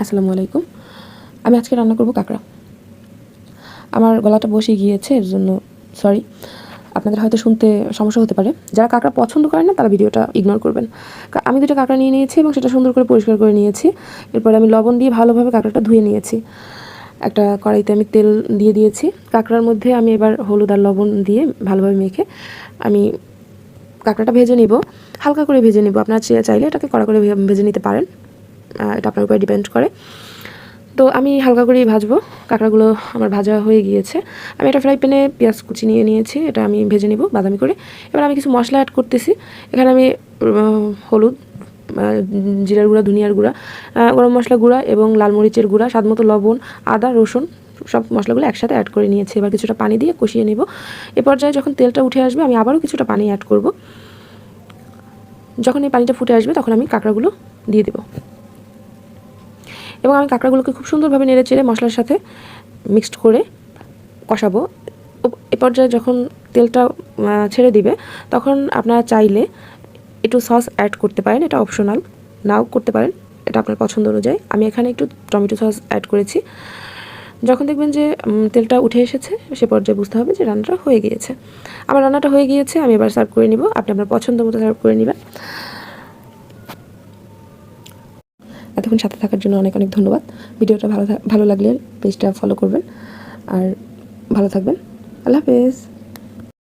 আসসালামু আলাইকুম। আমি আজকে রান্না করব কাঁকড়া। আমার গলাটা বসে গিয়েছে, এর জন্য সরি আপনাদের হয়তো শুনতে সমস্যা হতে পারে। যারা কাঁকড়া পছন্দ করেন না, তারা ভিডিওটা ইগনোর করবেন। আমি দুটো কাঁকড়া নিয়ে নিয়েছি এবং সেটা সুন্দর করে পরিষ্কার করে নিয়েছি। এরপরে আমি লবণ দিয়ে ভালোভাবে কাঁকড়াটা ধুয়ে নিয়েছি। একটা কড়াইতে আমি তেল দিয়ে দিয়েছি। কাঁকড়ার মধ্যে আমি এবার হলুদ আর লবণ দিয়ে ভালোভাবে মেখে আমি কাঁকড়াটা ভেজে নিব। হালকা করে ভেজে নিব। আপনারা চাইলে এটাকে কড়া করে ভেজে নিতে পারেন। এটা আপনার উপরে ডিপেন্ড করে। তো আমি হালকা করেই ভাজবো। কাঁকড়াগুলো আমার ভাজা হয়ে গিয়েছে। আমি একটা ফ্রাই প্যানে পেঁয়াজ কুচি নিয়ে নিয়েছি। এটা আমি ভেজে নিব বাদামি করে। এবার আমি কিছু মশলা অ্যাড করতেছি। এখানে আমি হলুদ জিরার গুঁড়া, ধনিয়ার গুঁড়া গরম মশলা গুঁড়া এবং লাল মরিচের গুঁড়া, স্বাদ মতো লবণ, আদা, রসুন, সব মশলাগুলো একসাথে অ্যাড করে নিয়েছি। এবার কিছুটা পানি দিয়ে কষিয়ে নেব। এ পর্যায়ে যখন তেলটা উঠে আসবে, আমি আবারও কিছুটা পানি অ্যাড করব। যখন এই পানিটা ফুটে আসবে, তখন আমি কাঁকড়াগুলো দিয়ে দেবো। এবং আমি কাঁকড়াগুলোকে খুব সুন্দরভাবে নেড়ে চেড়ে মশলার সাথে মিক্সড করে কষাবো। এ পর্যায়ে যখন তেলটা ছেড়ে দিবে, তখন আপনারা চাইলে একটু সস অ্যাড করতে পারেন, এটা অপশনাল নাও করতে পারেন, এটা আপনার পছন্দ অনুযায়ী। আমি এখানে একটু টমেটো সস অ্যাড করেছি। যখন দেখবেন যে তেলটা উঠে এসেছে, সে পর্যায়ে বুঝতে হবে যে রান্নাটা হয়ে গিয়েছে। আমার রান্নাটা হয়ে গিয়েছে, আমি এবার সার্ভ করে নিব। আপনি আপনার পছন্দ মতো সার্ভ করে নেবেন। এতক্ষণ সাথে থাকার জন্য অনেক অনেক ধন্যবাদ। ভিডিওটা ভালো ভালো লাগলে পেজটা ফলো করবেন। আর ভালো থাকবেন। আল্লাহ হাফেজ।